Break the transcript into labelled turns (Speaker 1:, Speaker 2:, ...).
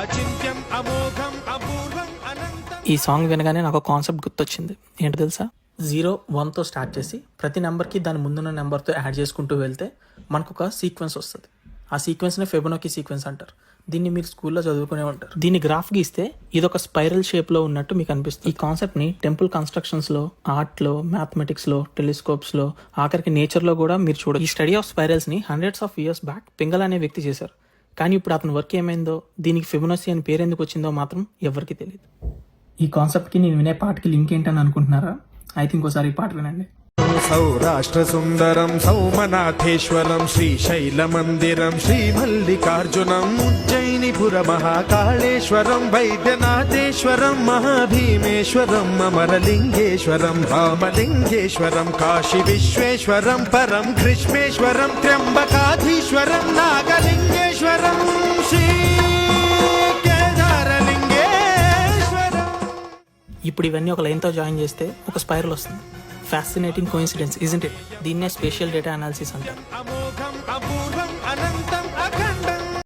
Speaker 1: అచింత్యం అమోఘం అపూర్వం అనంతం.
Speaker 2: ఈ సాంగ్ వినగానే నాకు కాన్సెప్ట్ గుర్తొచ్చింది. ఏంటి తెలుసా? జీరో వన్తో స్టార్ట్ చేసి ప్రతి నెంబర్కి దాని ముందున్న నెంబర్తో యాడ్ చేసుకుంటూ వెళ్తే మనకు ఒక సీక్వెన్స్ వస్తుంది. ఆ సీక్వెన్స్నే ఫెబనోకి సీక్వెన్స్ అంటారు. దీన్ని మీరు స్కూల్లో చదువుకునే ఉంటారు. దీన్ని గ్రాఫ్ గీస్తే ఇది ఒక స్పైరల్ షేప్లో ఉన్నట్టు మీకు అనిపిస్తుంది. ఈ కాన్సెప్ట్ని టెంపుల్ కన్స్ట్రక్షన్స్లో ఆర్ట్లో మ్యాథమెటిక్స్లో టెలిస్కోప్స్లో ఆఖరికి నేచర్లో కూడా మీరు చూడొచ్చు ఈ study of స్పైరల్స్ని hundreds of years back Pingal అనే వ్యక్తి చేశారు. కానీ ఇప్పుడు అతని వర్క్ ఏమైందో దీనికి ఫిబనోసి అని పేరు ఎందుకు వచ్చిందో మాత్రం ఎవరికీ తెలియదు ఈ కాన్సెప్ట్కి నేను వినే పాటకి లింక్ ఏంటని అనుకుంటున్నారా? అయితే ఇంకోసారి ఈ పాట వినండి.
Speaker 1: సౌరాష్ట్ర సుందరం సౌమనాథేశ్వరం శ్రీశైలమందిరం శ్రీమల్లికార్జునం ఉజ్జయినిపుర మహాకాళేశ్వరం వైద్యనాథేశ్వరం మహాభీమేశ్వరం అమరలింగేశ్వరం రామలింగేశ్వరం కాశీ విశ్వేశ్వరం పరం కృష్ణేశ్వరం త్ర్యంబకాధీశ్వరం
Speaker 2: ఇప్పుడు ఇవన్నీ ఒక లైన్తో జాయిన్ చేస్తే ఒక స్పైరల్ వస్తుంది. ఫ్యాసినేటింగ్ కోఇన్సిడెన్స్ ఇజెంట్ ఇట్ దీన్నే స్పేషియల్ డేటా అనాలిసిస్ అంటారు.